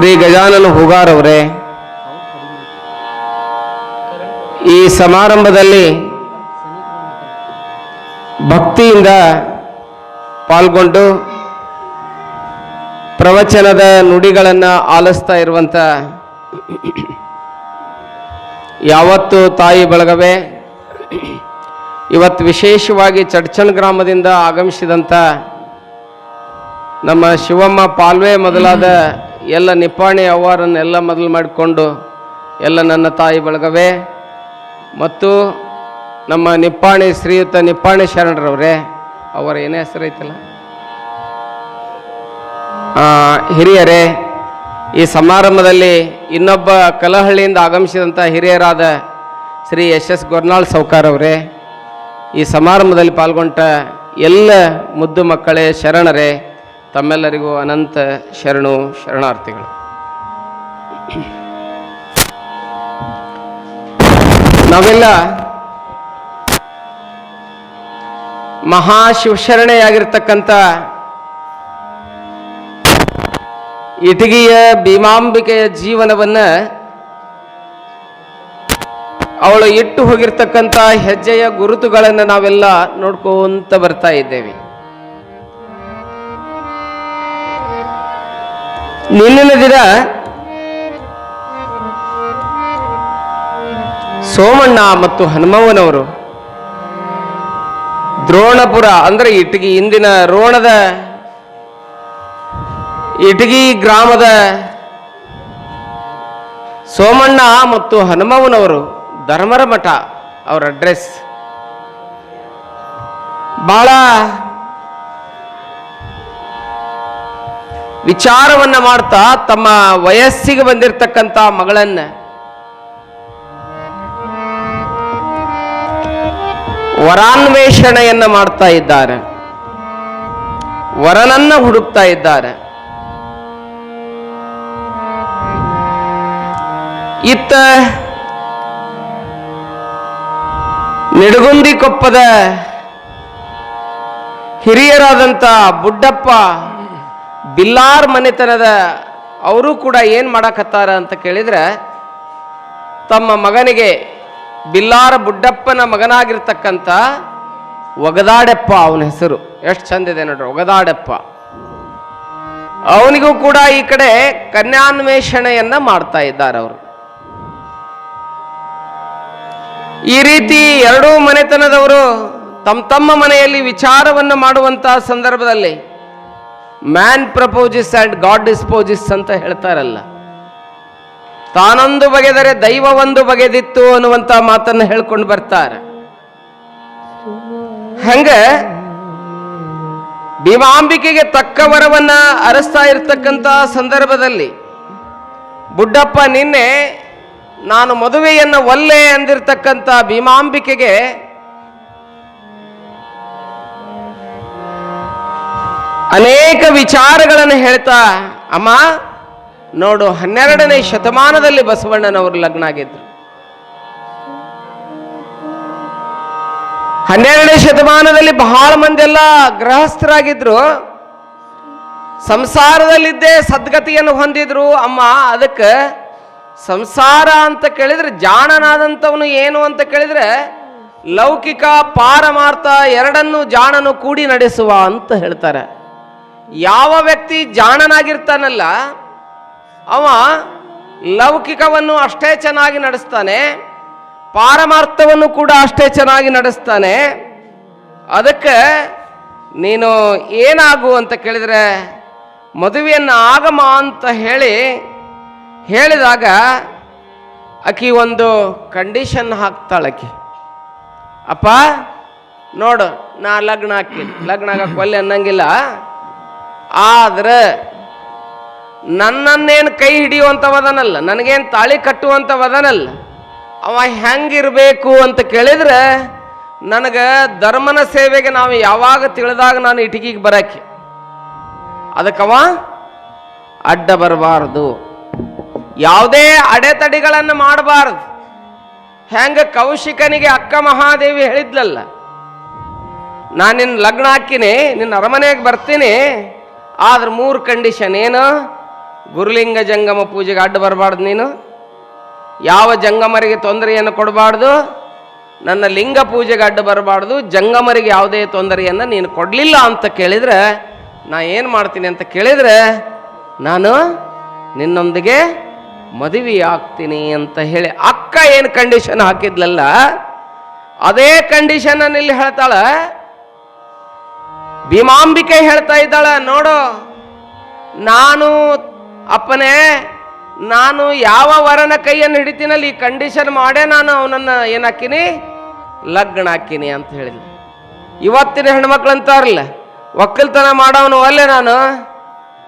ಶ್ರೀ ಗಜಾನನ ಹುಗಾರವ್ರೆ. ಈ ಸಮಾರಂಭದಲ್ಲಿ ಭಕ್ತಿಯಿಂದ ಪಾಲ್ಗೊಂಡು ಪ್ರವಚನದ ನುಡಿಗಳನ್ನು ಆಲಿಸ್ತಾ ಇರುವಂಥ ಯಾವತ್ತು ತಾಯಿ ಬಳಗವೇ, ಇವತ್ತು ವಿಶೇಷವಾಗಿ ಚಡ್ಚನ್ ಗ್ರಾಮದಿಂದ ಆಗಮಿಸಿದಂಥ ನಮ್ಮ ಶಿವಮ್ಮ ಪಾಲ್ವೆ ಮೊದಲಾದ ಎಲ್ಲ ನಿಪ್ಪಾಣಿ ಅವ್ವಾರನ್ನೆಲ್ಲ ಮೊದಲು ಮಾಡಿಕೊಂಡು ಎಲ್ಲ ನನ್ನ ತಾಯಿ ಬಳಗವೇ. ಮತ್ತು ನಮ್ಮ ನಿಪ್ಪಾಣಿ ಶ್ರೀಯುತ ನಿಪ್ಪಾಣಿ ಶರಣರವರೇ ಅವರ ಏನೇ ಹೆಸರು ಐತಲ್ಲ? ಆ, ಹಿರಿಯರೇ ಈ ಸಮಾರಂಭದಲ್ಲಿ ಇನ್ನೊಬ್ಬ ಕಲಹಳ್ಳಿಯಿಂದ ಆಗಮಿಸಿದಂಥ ಹಿರಿಯರಾದ ಶ್ರೀ ಎಸ್ ಎಸ್ ಗೊರ್ನಾಳ್ ಅವರೇ ಈ ಸಮಾರಂಭದಲ್ಲಿ ಪಾಲ್ಗೊಂಡ ಎಲ್ಲ ಮುದ್ದು ಮಕ್ಕಳೇ ಶರಣರೇ ತಮ್ಮೆಲ್ಲರಿಗೂ ಅನಂತ ಶರಣು ಶರಣಾರ್ಥಿಗಳು. ನಾವೆಲ್ಲ ಮಹಾಶಿವಶರಣೆಯಾಗಿರ್ತಕ್ಕಂಥ ಇಟಗಿಯ ಭೀಮಾಂಬಿಕೆಯ ಜೀವನವನ್ನು ಅವಳು ಇಟ್ಟು ಹೋಗಿರ್ತಕ್ಕಂಥ ಹೆಜ್ಜೆಯ ಗುರುತುಗಳನ್ನು ನಾವೆಲ್ಲ ನೋಡ್ಕೊಂತ ಬರ್ತಾ ಇದ್ದೇವೆ. ನಿನ್ನಿನ ದಿನ ಸೋಮಣ್ಣ ಮತ್ತು ಹನುಮವ್ವನವರು ದ್ರೋಣಪುರ, ಅಂದ್ರೆ ಇಟಗಿ, ಇಂದಿನ ರೋಣದ ಇಟಗಿ ಗ್ರಾಮದ ಸೋಮಣ್ಣ ಮತ್ತು ಹನುಮವ್ವನವರು ಧರ್ಮರ ಮಠ, ಅವರ ಅಡ್ರೆಸ್ ಬಹಳ ವಿಚಾರವನ್ನ ಮಾಡ್ತಾ ತಮ್ಮ ವಯಸ್ಸಿಗೆ ಬಂದಿರತಕ್ಕಂತ ಮಗಳನ್ನ ವರಾನ್ವೇಷಣೆಯನ್ನ ಮಾಡ್ತಾ ಇದ್ದಾರೆ. ವರನನ್ನ ಹುಡುಕ್ತಾ ಇದ್ದಾರೆ. ಇತ್ತ ನಿಡಗುಂದಿ ಕೊಪ್ಪದ ಹಿರಿಯರಾದಂಥ ಬುಡ್ಡಪ್ಪ ಬಿಲ್ಲಾರ್ ಮನೆತನದ ಅವರು ಕೂಡ ಏನು ಮಾಡಕತ್ತಾರ ಅಂತ ಕೇಳಿದ್ರೆ, ತಮ್ಮ ಮಗನಿಗೆ ಬಿಲ್ಲಾರ ಬುಡ್ಡಪ್ಪನ ಮಗನಾಗಿರ್ತಕ್ಕಂಥ ಒಗದಾಡೆಪ್ಪ ಅವನ ಹೆಸರು. ಎಷ್ಟು ಚಂದಿದೆ ನೋಡ್ರಿ, ಒಗದಾಡೆಪ್ಪ. ಅವನಿಗೂ ಕೂಡ ಈ ಕಡೆ ಕನ್ಯಾನ್ವೇಷಣೆಯನ್ನ ಮಾಡ್ತಾ ಇದ್ದಾರೆ ಅವರು. ಈ ರೀತಿ ಎರಡೂ ಮನೆತನದವರು ತಮ್ಮ ತಮ್ಮ ಮನೆಯಲ್ಲಿ ವಿಚಾರವನ್ನು ಮಾಡುವಂತಹ ಸಂದರ್ಭದಲ್ಲಿ man proposes and God disposes ಅಂತ ಹೇಳ್ತಾರಲ್ಲ. ತಾನೊಂದು ಬಗೆದರೆ ದೈವ ಒಂದು ಬಗೆದಿತ್ತು ಅನ್ನುವಂತ ಮಾತನ್ನು ಹೇಳ್ಕೊಂಡು ಬರ್ತಾರೆ. ಹಂಗ ಭೀಮಾಂಬಿಕೆಗೆ ತಕ್ಕ ವರವನ್ನ ಅರಸ್ತಾ ಇರತಕ್ಕಂಥ ಸಂದರ್ಭದಲ್ಲಿ ಬುಡ್ಡಪ್ಪ ನಿನ್ನೆ ನಾನು ಮದುವೆಯನ್ನ ಒಲ್ಲೆ ಅಂದಿರ್ತಕ್ಕಂಥ ಭೀಮಾಂಬಿಕೆಗೆ ಅನೇಕ ವಿಚಾರಗಳನ್ನು ಹೇಳ್ತಾ, ಅಮ್ಮ, ನೋಡು, ಹನ್ನೆರಡನೇ ಶತಮಾನದಲ್ಲಿ ಬಸವಣ್ಣನವರು ಲಗ್ನ ಆಗಿದ್ರು ಹನ್ನೆರಡನೇ ಶತಮಾನದಲ್ಲಿ ಬಹಳ ಮಂದಿ ಎಲ್ಲ ಗೃಹಸ್ಥರಾಗಿದ್ರು. ಸಂಸಾರದಲ್ಲಿದ್ದೇ ಸದ್ಗತಿಯನ್ನು ಹೊಂದಿದ್ರು. ಅಮ್ಮ, ಅದಕ್ಕೆ ಸಂಸಾರ ಅಂತ ಕೇಳಿದ್ರೆ ಜಾಣನಾದಂಥವನು ಏನು ಅಂತ ಕೇಳಿದ್ರೆ, ಲೌಕಿಕ ಪಾರಮಾರ್ಥ ಎರಡನ್ನು ಜಾಣನು ಕೂಡಿ ನಡೆಸುವ ಅಂತ ಹೇಳ್ತಾರೆ. ಯಾವ ವ್ಯಕ್ತಿ ಜಾಣನಾಗಿರ್ತಾನಲ್ಲ, ಅವ ಲೌಕಿಕವನ್ನು ಅಷ್ಟೇ ಚೆನ್ನಾಗಿ ನಡೆಸ್ತಾನೆ, ಪಾರಮಾರ್ಥವನ್ನು ಕೂಡ ಅಷ್ಟೇ ಚೆನ್ನಾಗಿ ನಡೆಸ್ತಾನೆ. ಅದಕ್ಕೆ ನೀನು ಏನಾಗು ಅಂತ ಕೇಳಿದರೆ, ಮದುವೆಯನ್ನು ಆಗಮ ಅಂತ ಹೇಳಿ ಹೇಳಿದಾಗ ಆಕಿ ಒಂದು ಕಂಡೀಷನ್ ಹಾಕ್ತಾಳಕಿ ಅಪ್ಪ, ನೋಡು, ನಾ ಲಗ್ನ ಹಾಕಿ ಲಗ್ನ ಆಗಕ್ಕೆ ಒಲ್ಲೆ ಅನ್ನಂಗಿಲ್ಲ. ಆದ್ರೆ ನನ್ನನ್ನೇನು ಕೈ ಹಿಡಿಯುವಂಥವದನಲ್ಲ ನನಗೇನು ತಾಳಿ ಕಟ್ಟುವಂಥವದನಲ್ಲ ಅವ ಹೆಂಗಿರಬೇಕು ಅಂತ ಕೇಳಿದ್ರೆ ನನಗೆ ಧರ್ಮನ ಸೇವೆಗೆ ನಾವು ಯಾವಾಗ ತಿಳಿದಾಗ ನಾನು ಇಟಗಿಗೆ ಬರಕ್ಕೆ? ಅದಕ್ಕವ ಅಡ್ಡ ಬರಬಾರ್ದು. ಯಾವುದೇ ಅಡೆತಡೆಗಳನ್ನು ಮಾಡಬಾರ್ದು. ಹೆಂಗೆ ಕೌಶಿಕನಿಗೆ ಅಕ್ಕ ಮಹಾದೇವಿ ಹೇಳಿದ್ಲಲ್ಲ, ನಾನು ನಿನ್ನ ಲಗ್ನ ಹಾಕಿನಿ ನಿನ್ನ ಅರಮನೆಗೆ ಬರ್ತೀನಿ ಆದ್ರೆ ಮೂರು ಕಂಡೀಷನ್ ಏನು? ಗುರುಲಿಂಗ ಜಂಗಮ ಪೂಜೆಗೆ ಅಡ್ಡ ಬರಬಾರ್ದು ನೀನು. ಯಾವ ಜಂಗಮರಿಗೆ ತೊಂದರೆಯನ್ನು ಕೊಡಬಾರ್ದು? ನನ್ನ ಲಿಂಗ ಪೂಜೆಗೆ ಅಡ್ಡ ಬರಬಾರ್ದು. ಜಂಗಮರಿಗೆ ಯಾವುದೇ ತೊಂದರೆಯನ್ನು ನೀನು ಕೊಡಲಿಲ್ಲ ಅಂತ ಕೇಳಿದ್ರೆ, ನಾ ಏನು ಮಾಡ್ತೀನಿ ಅಂತ ಕೇಳಿದ್ರೆ, ನಾನು ನಿನ್ನೊಂದಿಗೆ ಮದುವೆ ಆಗ್ತೀನಿ ಅಂತ ಹೇಳಿ ಅಕ್ಕ ಏನು ಕಂಡೀಷನ್ ಹಾಕಿದ್ಲಲ್ಲ, ಅದೇ ಕಂಡೀಷನ್ ಇಲ್ಲಿ ಹೇಳ್ತಾಳ ಭೀಮಾಂಬಿಕೆ ಹೇಳ್ತಾ ಇದ್ದಾಳ, ನೋಡು. ನಾನು ಅಪ್ಪನೇ, ನಾನು ಯಾವ ವರನ ಕೈಯನ್ನು ಹಿಡಿತೀನಲ್ಲಿ ಈ ಕಂಡೀಷನ್ ಮಾಡೇ ನಾನು ಅವನನ್ನು ಏನು ಹಾಕಿನಿ ಲಗ್ನ ಹಾಕಿನಿ ಅಂತ ಹೇಳಿದ್ಲು. ಇವತ್ತಿನ ಹೆಣ್ಮಕ್ಳು ಅಂತಾರಲ್ಲ ಒಕ್ಕಲ್ತನ ಮಾಡೋನು ಅಲ್ಲೇ ನಾನು.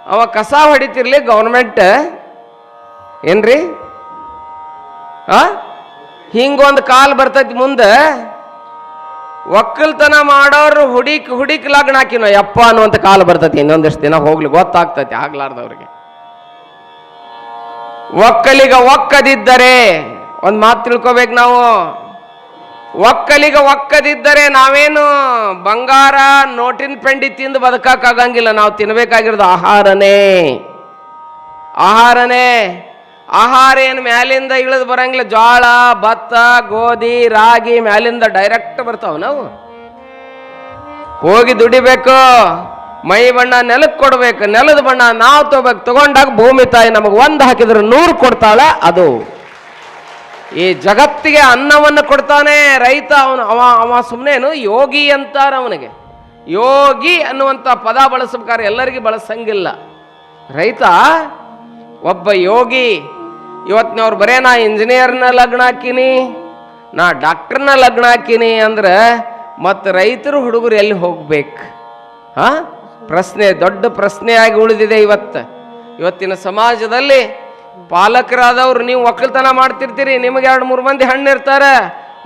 ಅವ ಕಸ ಹೊಡಿತಿರ್ಲಿ ಗೌರ್ಮೆಂಟ್ ಏನ್ರಿ? ಆ? ಹಿಂಗೊಂದು ಕಾಲ್ ಬರ್ತೈತಿ ಮುಂದೆ. ಒಕ್ಕಲ್ತನ ಮಾಡೋರು ಹುಡಿಕ್ ಹುಡಿಕ್ ಲಗ್ನ ಹಾಕಿನೋ, ಯಪ್ಪ ಅನ್ನುವಂತ ಕಾಲ ಬರ್ತೈತಿ, ಇನ್ನೊಂದಿಷ್ಟು ದಿನ ಹೋಗ್ಲಿ, ಗೊತ್ತಾಗ್ತೈತಿ, ಆಗ್ಲಾರ್ದವ್ರಿಗೆ. ಒಕ್ಕಲಿಗ ಒಕ್ಕದಿದ್ದರೆ, ಒಂದು ಮಾತು ತಿಳ್ಕೊಬೇಕು ನಾವು. ಒಕ್ಕಲಿಗ ಒಕ್ಕದಿದ್ದರೆ ನಾವೇನು ಬಂಗಾರ ನೋಟಿನ ಪೆಂಡಿ ತಿಂದು ಬದುಕಕ್ಕಾಗಂಗಿಲ್ಲ ನಾವು ತಿನ್ಬೇಕಾಗಿರೋದು ಆಹಾರನೇ. ಆಹಾರನೇ. ಆಹಾರ ಏನು ಮ್ಯಾಲಿಂದ ಇಳಿದು ಬರಂಗಿಲ್ಲ. ಜೋಳ ಭತ್ತ, ಗೋಧಿ, ರಾಗಿ ಮ್ಯಾಲಿಂದ ಡೈರೆಕ್ಟ್ ಬರ್ತಾವ ನಾವು. ಹೋಗಿ ದುಡಿಬೇಕು, ಮೈ ಬಣ್ಣ ನೆಲಕ್ಕೆ ಕೊಡ್ಬೇಕು, ನೆಲದ ಬಣ್ಣ ನಾವು ತಗೋಬೇಕು. ತಗೊಂಡಾಗ ಭೂಮಿ ತಾಯಿ ನಮಗೆ ಒಂದು ಹಾಕಿದ್ರೆ ನೂರು ಕೊಡ್ತಾಳೆ, ಅದು. ಈ ಜಗತ್ತಿಗೆ ಅನ್ನವನ್ನು ಕೊಡ್ತಾನೆ, ರೈತ ಅವನು, ಅವ ಅವ ಸುಮ್ಮನೇನು ಯೋಗಿ ಅಂತಾರೆ ಅವನಿಗೆ. ಯೋಗಿ ಅನ್ನುವಂಥ ಪದ ಬಳಸಬೇಕಾದ್ರೆ ಎಲ್ಲರಿಗೂ ಬಳಸಂಗಿಲ್ಲ. ರೈತ ಒಬ್ಬ ಯೋಗಿ ಇವತ್ತಿನವ್ರು ಬರೇ ನಾ ಇಂಜಿನಿಯರ್ನ ಲಗ್ನ ಹಾಕಿನಿ, ನಾ ಡಾಕ್ಟರ್ನ ಲಗ್ನ ಹಾಕಿನಿ ಅಂದ್ರೆ ಮತ್ತು ರೈತರು ಹುಡುಗರು ಎಲ್ಲಿ ಹೋಗ್ಬೇಕು? ಹಾ? ಪ್ರಶ್ನೆ, ದೊಡ್ಡ ಪ್ರಶ್ನೆಯಾಗಿ ಉಳಿದಿದೆ ಇವತ್ತು. ಇವತ್ತಿನ ಸಮಾಜದಲ್ಲಿ ಪಾಲಕರಾದವ್ರು ನೀವು ಒಕ್ಕಲ್ತನ ಮಾಡ್ತಿರ್ತೀರಿ, ನಿಮಗೆ ಎರಡು ಮೂರು ಮಂದಿ ಹಣ್ಣು ಇರ್ತಾರೆ.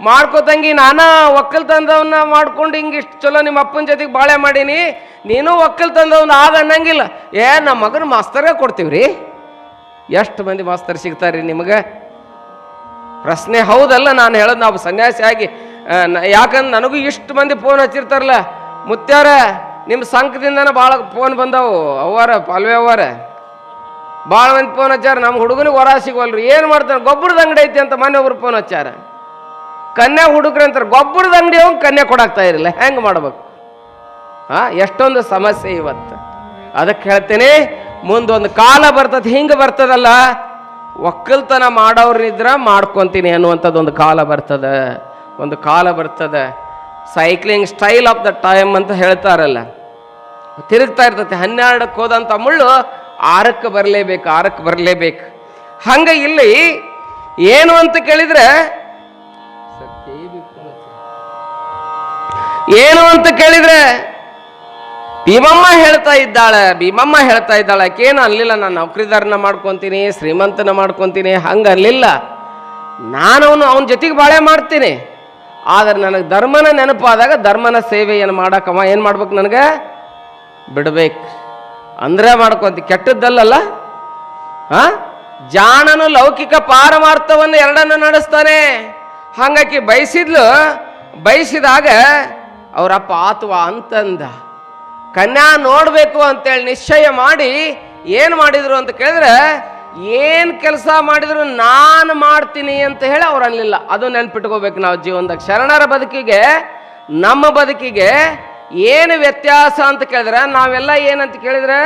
ಮಾಡ್ಕೋತಂಗಿ ನಾನಾ ಒಕ್ಕಲ್ತನದವನ್ನ ಮಾಡ್ಕೊಂಡು ಹಿಂಗಿಷ್ಟು ಚಲೋ ನಿಮ್ಮ ಅಪ್ಪನ ಜೊತೆಗೆ ಬಾಳೆ ಮಾಡೀನಿ, ನೀನು ಒಕ್ಕಲ್ತನದವನ್ನ ಆಗ ಅನ್ನಂಗಿಲ್ಲ. ಏ ನಮ್ಮ ಮಗನ ಮಾಸ್ತರ್ಗೆ ಕೊಡ್ತೀವ್ರಿ? ಎಷ್ಟು ಮಂದಿ ಮಾಸ್ತರ್ ಸಿಗ್ತಾರೆ ನಿಮಗೆ? ಪ್ರಶ್ನೆ ಹೌದಲ್ಲ, ನಾನು ಹೇಳೋದು ನಾವು ಸನ್ಯಾಸಿ ಆಗಿ ಯಾಕಂದ್ರೆ ನನಗೂ ಇಷ್ಟು ಮಂದಿ ಫೋನ್ ಹಚ್ಚಿರ್ತಾರಲ್ಲ. ಮುತ್ಯಾರ ನಿಮ್ಮ ಸಂಘದಿಂದನೇ ಭಾಳ ಫೋನ್ ಬಂದವು. ಅವರ ಪಾಲ್ವೆ ಅವರ ಭಾಳ ಮಂದಿ ಫೋನ್ ಹಚ್ಚಾರ. ನಮ್ಮ ಹುಡುಗನಿಗೆ ಹೊರ ಸಿಗೋಲ್ರಿ ಏನು ಮಾಡ್ತಾರೆ? ಗೊಬ್ಬರದ ಅಂಗಡಿ ಐತಿ ಅಂತ ಮನೆ ಒಬ್ರು ಫೋನ್ ಹಚ್ಚಾರ. ಕನ್ಯಾ ಹುಡುಗ್ರ ಅಂತಾರೆ, ಗೊಬ್ಬರದ ಅಂಗಡಿ ಅವ್ನು ಕನ್ಯಾ ಕೊಡಾಕ್ತಾ ಇರಲಿಲ್ಲ ಹೆಂಗೆ ಮಾಡ್ಬೇಕು? ಹಾಂ ಎಷ್ಟೊಂದು ಸಮಸ್ಯೆ ಇವತ್ತು. ಅದಕ್ಕೆ ಹೇಳ್ತೀನಿ ಮುಂದೊಂದು ಕಾಲ ಬರ್ತದೆ, ಹಿಂಗೆ ಬರ್ತದಲ್ಲ? ಒಕ್ಕಲ್ತನ ಮಾಡೋರಿದ್ರೆ ಮಾಡ್ಕೊಂತೀನಿ ಅನ್ನುವಂಥದ್ದು ಒಂದು ಕಾಲ ಬರ್ತದೆ. ಒಂದು ಕಾಲ ಬರ್ತದೆ. Cycling style of the time ಅಂತ ಹೇಳ್ತಾರಲ್ಲ. ತಿರುಗ್ತಾ ಇರ್ತೈತೆ ಹನ್ನೆರಡಕ್ಕೆ ಹೋದಂಥ ಮುಳ್ಳು ಆರಕ್ಕೆ ಬರಲೇಬೇಕು ಆರಕ್ಕೆ ಬರಲೇಬೇಕು. ಹಂಗೆ ಇಲ್ಲಿ ಏನು ಅಂತ ಕೇಳಿದ್ರೆ ಏನು ಅಂತ ಕೇಳಿದ್ರೆ ಭೀಮಮ್ಮ ಹೇಳ್ತಾ ಇದ್ದಾಳೆ, ಭೀಮಮ್ಮ ಹೇಳ್ತಾ ಇದ್ದಾಳೆ ಆಕೇನು ಅಲ್ಲಿಲ್ಲ ನಾನು ನೌಕರಿದಾರನ ಮಾಡ್ಕೊತೀನಿ, ಶ್ರೀಮಂತನ ಮಾಡ್ಕೊತೀನಿ, ಹಂಗೆ ಅಲ್ಲಿಲ್ಲ ನಾನು ಅವನು ಜೊತೆಗೆ ಬಾಳೆ ಮಾಡ್ತೀನಿ. ಆದ್ರೆ ನನಗೆ ಧರ್ಮನ ನೆನಪಾದಾಗ ಧರ್ಮನ ಸೇವೆಯನ್ನು ಮಾಡೋಕ್ಕವ ಏನು ಮಾಡ್ಬೇಕು ನನಗೆ? ಬಿಡ್ಬೇಕು. ಅಂದ್ರೆ ಮಾಡ್ಕೊಂತ. ಕೆಟ್ಟದ್ದಲ್ಲಲ್ಲ? ಹಾಂ ಜಾಣನು ಲೌಕಿಕ ಪಾರಮಾರ್ಥವನ್ನು ಎರಡನ್ನು ನಡೆಸ್ತಾನೆ. ಹಂಗಾಕಿ ಬಯಸಿದ್ಲು, ಬಯಸಿದಾಗ ಅವರಪ್ಪ ಆತುವ ಅಂತಂದ. ಕನ್ಯಾ ನೋಡಬೇಕು ಅಂತೇಳಿ ನಿಶ್ಚಯ ಮಾಡಿ ಏನು ಮಾಡಿದ್ರು ಅಂತ ಕೇಳಿದ್ರೆ, ಏನು ಕೆಲಸ ಮಾಡಿದ್ರು ನಾನು ಮಾಡ್ತೀನಿ ಅಂತ ಹೇಳಿ ಅವ್ರು ಅನ್ಲಿಲ್ಲ. ಅದು ನೆನ್ಪಿಟ್ಕೋಬೇಕು ನಾವು ಜೀವನದಾಗ. ಶರಣರ ಬದುಕಿಗೆ, ನಮ್ಮ ಬದುಕಿಗೆ ಏನು ವ್ಯತ್ಯಾಸ ಅಂತ ಕೇಳಿದ್ರೆ, ನಾವೆಲ್ಲ ಏನಂತ ಕೇಳಿದ್ರೆ,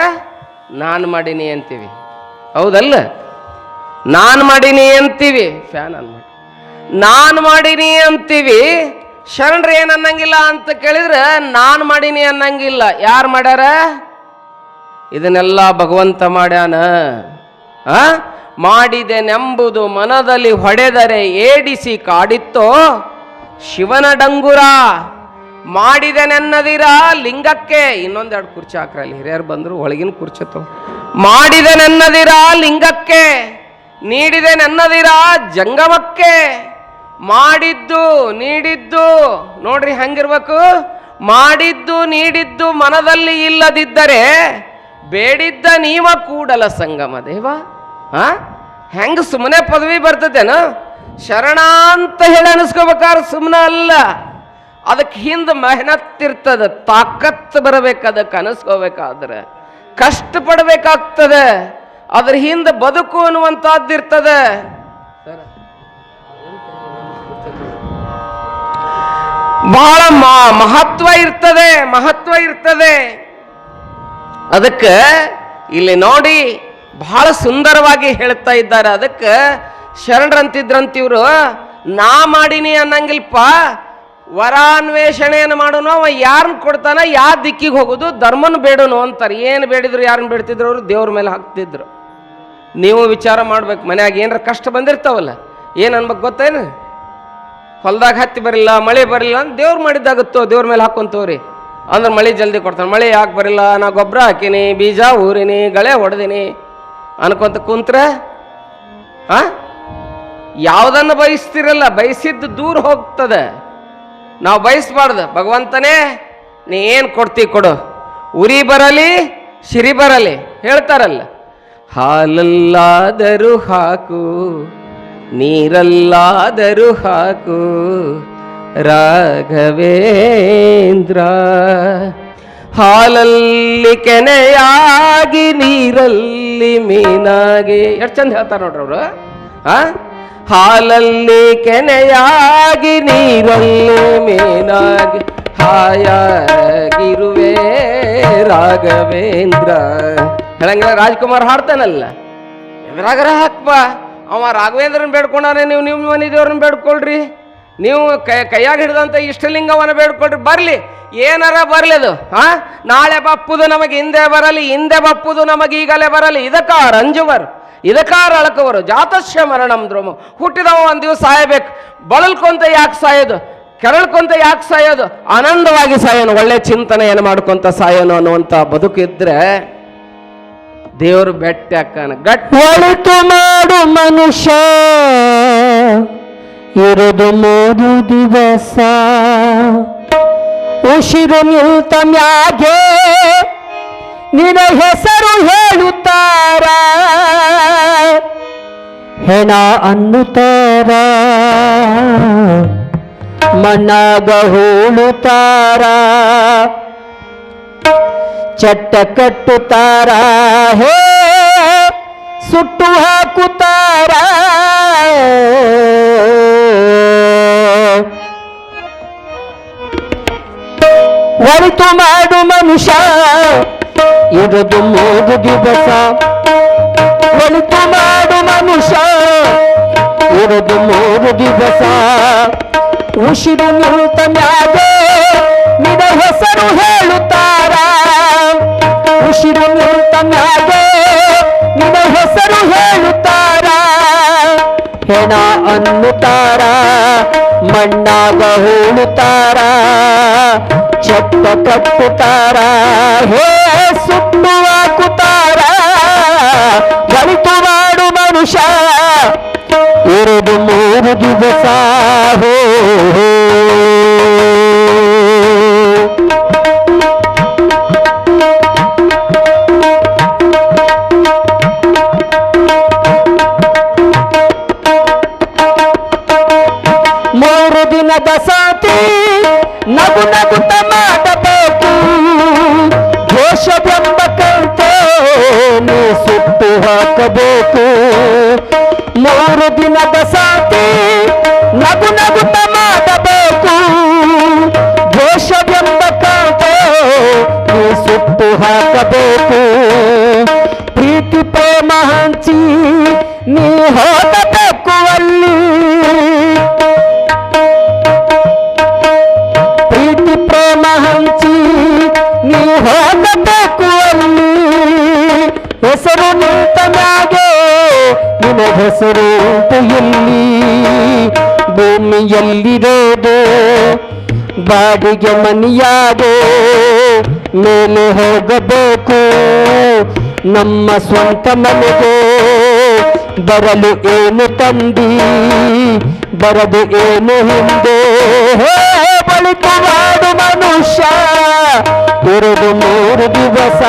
ನಾನು ಮಾಡೀನಿ ಅಂತೀವಿ. ಹೌದಲ್ಲ? ನಾನು ಮಾಡೀನಿ ಅಂತೀವಿ. ಫ್ಯಾನ್ ಅನ್ ನಾನು ಮಾಡೀನಿ ಅಂತೀವಿ. ಶರಣರು ಏನು ಅನ್ನಂಗಿಲ್ಲ ಅಂತ ಕೇಳಿದ್ರೆ ನಾನು ಮಾಡೀನಿ ಅನ್ನಂಗಿಲ್ಲ. ಯಾರು ಮಾಡ್ಯಾರ? ಇದನ್ನೆಲ್ಲ ಭಗವಂತ ಮಾಡ್ಯಾನ. ಆ? ಮಾಡಿದೆನೆಂಬುದು ಮನದಲ್ಲಿ ಹೊಡೆದರೆ ಏಡಿಸಿ ಕಾಡಿತ್ತೋ? ಶಿವನ ಡಂಗುರ. ಮಾಡಿದೆನೆನ್ನದಿರ ಲಿಂಗಕ್ಕೆ. ಇನ್ನೊಂದೆರಡು ಕುರ್ಚಿ ಹಾಕ್ರಲ್ಲಿ. ಹಿರಿಯರು ಬಂದರು, ಒಳಗಿನ ಕುರ್ಚತ್ತು ಮಾಡಿದೆನೆನ್ನದಿರ ಲಿಂಗಕ್ಕೆ. ನೀಡಿದೆನೆನ್ನದಿರ ಜಂಗಮಕ್ಕೆ. ಮಾಡಿದ್ದು ನೀಡಿದ್ದು, ನೋಡ್ರಿ ಹಂಗಿರ್ಬೇಕು? ಮಾಡಿದ್ದು ನೀಡಿದ್ದು ಮನದಲ್ಲಿ ಇಲ್ಲದಿದ್ದರೆ ಬೇಡಿದ್ದ ನೀವ ಕೂಡಲ ಸಂಗಮ ದೇವ. ಹಾ ಹೆಂಗ ಸುಮ್ಮನೆ ಪದವಿ ಬರ್ತದೇನು? ಶರಣ ಅಂತ ಹೇಳಿ ಅನಿಸ್ಕೋಬೇಕಾದ್ರೆ ಸುಮ್ಮನೆ ಅಲ್ಲ. ಅದಕ್ಕೆ ಹಿಂದೆ ಮೆಹನತ್ ಇರ್ತದೆ ತಾಕತ್ತು ಬರಬೇಕು ಅದಕ್ಕೆ ಅನಿಸ್ಕೋಬೇಕಾದ್ರೆ. ಕಷ್ಟಪಡಬೇಕಾಗ್ತದೆ ಅದ್ರ ಹಿಂದೆ ಬದುಕು ಅನ್ನುವಂಥದ್ದಿರ್ತದೆ. ಬಹಳ ಮಹತ್ವ ಇರ್ತದೆ ಮಹತ್ವ ಇರ್ತದೆ. ಅದಕ್ಕೆ ಇಲ್ಲಿ ನೋಡಿ ಬಹಳ ಸುಂದರವಾಗಿ ಹೇಳ್ತಾ ಇದ್ದಾರೆ. ಅದಕ್ಕೆ ಶರಣರಂತಿದ್ರಂತ ಇವರು ನಾ ಮಾಡೀನಿ ಅನ್ನಂಗಿಲ್ಪ. ವರಾನ್ವೇಷಣೆಯನ್ನು ಮಾಡೋನು, ಅವ ಯಾರನ್ನ ಕೊಡ್ತಾನ ಯಾವ ದಿಕ್ಕಿಗೆ ಹೋಗೋದು, ಧರ್ಮನ ಬೇಡನು ಅಂತಾರೆ. ಏನು ಬೇಡಿದ್ರು ಯಾರನ್ನ ಬೇಡ್ತಿದ್ರು, ಅವರು ದೇವ್ರ ಮೇಲೆ ಹಾಕ್ತಿದ್ರು. ನೀವು ವಿಚಾರ ಮಾಡ್ಬೇಕು, ಮನ್ಯಾಗ ಏನಾರ ಕಷ್ಟ ಬಂದಿರ್ತಾವಲ್ಲ, ಏನು ಅನ್ಬೇಕು ಗೊತ್ತೇನು? ಹೊಲ್ದಾಗ ಹತ್ತಿ ಬರಲಿಲ್ಲ ಮಳೆ ಬರಲಿಲ್ಲ ಅಂತ ದೇವ್ರು ಮಾಡಿದ್ದಾಗುತ್ತೋ, ದೇವ್ರ ಮೇಲೆ ಹಾಕೊಂತವ್ರಿ. ಅಂದ್ರೆ ಮಳೆ ಜಲ್ದಿ ಕೊಡ್ತಾನೆ. ಮಳೆ ಯಾಕೆ ಬರಲಿಲ್ಲ ನಾ ಗೊಬ್ಬರ ಹಾಕಿನಿ, ಬೀಜ ಊರಿನಿ, ಗಳೆ ಹೊಡೆದಿನಿ ಅನ್ಕೊಂತ ಕುಂತ್ರ, ಆ? ಯಾವುದನ್ನು ಬಯಸ್ತಿರಲ್ಲ, ಬಯಸಿದ್ದು ದೂರ ಹೋಗ್ತದೆ. ನಾವು ಬಯಸ್ಬಾರ್ದು. ಭಗವಂತನೇ, ನೀ ಏನು ಕೊಡ್ತಿ ಕೊಡು. ಉರಿ ಬರಲಿ, ಸಿರಿ ಬರಲಿ. ಹೇಳ್ತಾರಲ್ಲ, ಹಾಲಲ್ಲಾದರೂ ಹಾಕು. ನೀರಲ್ಲಾದರೂ ಹಾಕು. ರಾಘವೇಂದ್ರ, ಹಾಲಲ್ಲಿ ಕೆನೆಯಾಗಿ ನೀರಲ್ಲಿ ಮೀನಾಗಿ. ಎಷ್ಟು ಚಂದ ಹೇಳ್ತಾರೆ ನೋಡ್ರಿ ಅವರು? ಆ? ಹಾಲಲ್ಲಿ ಕೆನೆಯಾಗಿ ನೀರಲ್ಲಿ ಮೀನಾಗಿ. ಹಾಯಾಗಿರುವೆ ರಾಘವೇಂದ್ರ. ಹೇಳಂಗಿಲ್ಲ, ರಾಜ್ಕುಮಾರ್ ಹಾಡ್ತಾನಲ್ಲ. ಎದುರಾಗ್ರ ಹಾಕ್ಪ ಅವ ರಾಘವೇಂದ್ರನ ಬೇಡ್ಕೊಂಡಾನೆ ನೀವು ನಿಮ್ಮ ಮನೆ ದೇವ್ರನ್ನ ಬೇಡ್ಕೊಳ್ರಿ. ನೀವು ಕೈ, ಕೈಯಾಗ ಹಿಡಿದಂಥ ಇಷ್ಟಲಿಂಗವನ್ನು ಬೇಡ್ಕೊಳ್ರಿ. ಬರಲಿ, ಏನಾರ ಬರಲಿ ಅದು ಹಾ ನಾಳೆ ಬಪ್ಪುದು ನಮಗೆ, ಹಿಂದೆ ಬರಲಿ, ಹಿಂದೆ ಬಪ್ಪುದು ನಮಗೆ ಈಗಲೇ ಬರಲಿ. ಇದಕ್ಕ ರಂಜುವರು ಇದಕ್ಕಾರ ಅಳಕವರು ಜಾತಸ್ಯ ಮರಣಂ ದ್ರೋಮ ಹುಟ್ಟಿದವ ಒಂದು ದಿವಸ ಸಾಯಬೇಕು. ಬಳಲ್ಕೊಂತ ಯಾಕೆ ಸಾಯೋದು? ಕೆರಳ್ಕೊಂತ ಯಾಕೆ ಸಾಯೋದು? ಆನಂದವಾಗಿ ಸಾಯೋನು, ಒಳ್ಳೆ ಏನು ಮಾಡ್ಕೊಂತ ಸಾಯೋನು ಅನ್ನುವಂಥ ಬದುಕಿದ್ರೆ ದೇವರು ಬೆಟ್ಟ ಅಕ್ಕನ ಗಟ್ಟಿ ಮಾಡು ಮನುಷ್ಯ, ಇರುದು ಮೂರು ದಿವಸ. ಉಸಿರು ನಿಲ್ತ ಮ್ಯಾಗೆ ನಿನ ಹೆಸರು ಹೇಳುತ್ತಾರ. ಹೆಣ ಅನ್ನುತ್ತಾರ, ಮಣ್ಣಾಗ ಹೂಳುತ್ತಾರ. ಚಟ್ಟ ಕಟ್ಟುತ್ತಾರ ಹೇ ಸುಟ್ಟು ಹಾಕುತ್ತಾರ ಒಳಿತು ಮಾಡು ಮನುಷ್ಯ ಇರುದು ಮೂರು ದಿವಸ ಒಳಿತು ಮಾಡು ಮನುಷ್ಯ ಇರುದು ಮೂರು ದಿವಸ ಉಸಿರು ನಿಂತ ಮ್ಯಾಗೆ ನಿನ ಹೆಸರು ಹೇಳುತ್ತಾರ ಮ್ಯಾಗೆ ನಿನ ಹೆಸರು ಹೇಳುತ್ತಾರ? ಹೆಣ ಅನ್ನುತ್ತಾರ? ಮಣ್ಣಾಗ ಹೋಳುತ್ತಾರ? ಚಪ್ಪ ಕಟ್ಟುತ್ತಾರ ಹೇ ಹಾಕುತ್ತಾರ? ಸುಟ್ಟು ಹಾಕಬೇಕು. ಮೂರು ದಿನದ ಸಾತಿ ನಗು ನಗುತ್ತ ಮಾಡಬೇಕು ದ್ವೇಷವೆಂಬ ಕಂತೆ ನೀ ಸುಟ್ಟು ಹಾಕಬೇಕು. ಪ್ರೀತಿ ಪ್ರೇಮ ಹಂಚಿ ನೀ ಹೋಗಬೇಕು ಹೆಸರು ನಿಂತ ಮ್ಯಾಗೆ ಹೆಸರು ಎಲ್ಲಿ? ಭೂಮಿಯಲ್ಲಿರೋದು ಬಾಡಿಗೆ ಮನಿಯಾಗೋ ಮೇಲೆ ಹೋಗಬೇಕು. ನಮ್ಮ ಸ್ವಂತ ಮನೆಗೆ ಬರಲು ಏನು ತಂದಿ, ಬರದು ಏನು ಹಿಂದೆ? ಹೇ ಮಾಡು ಮನುಷ್ಯ. ಇರುದು ಮೂರು ದಿವಸ.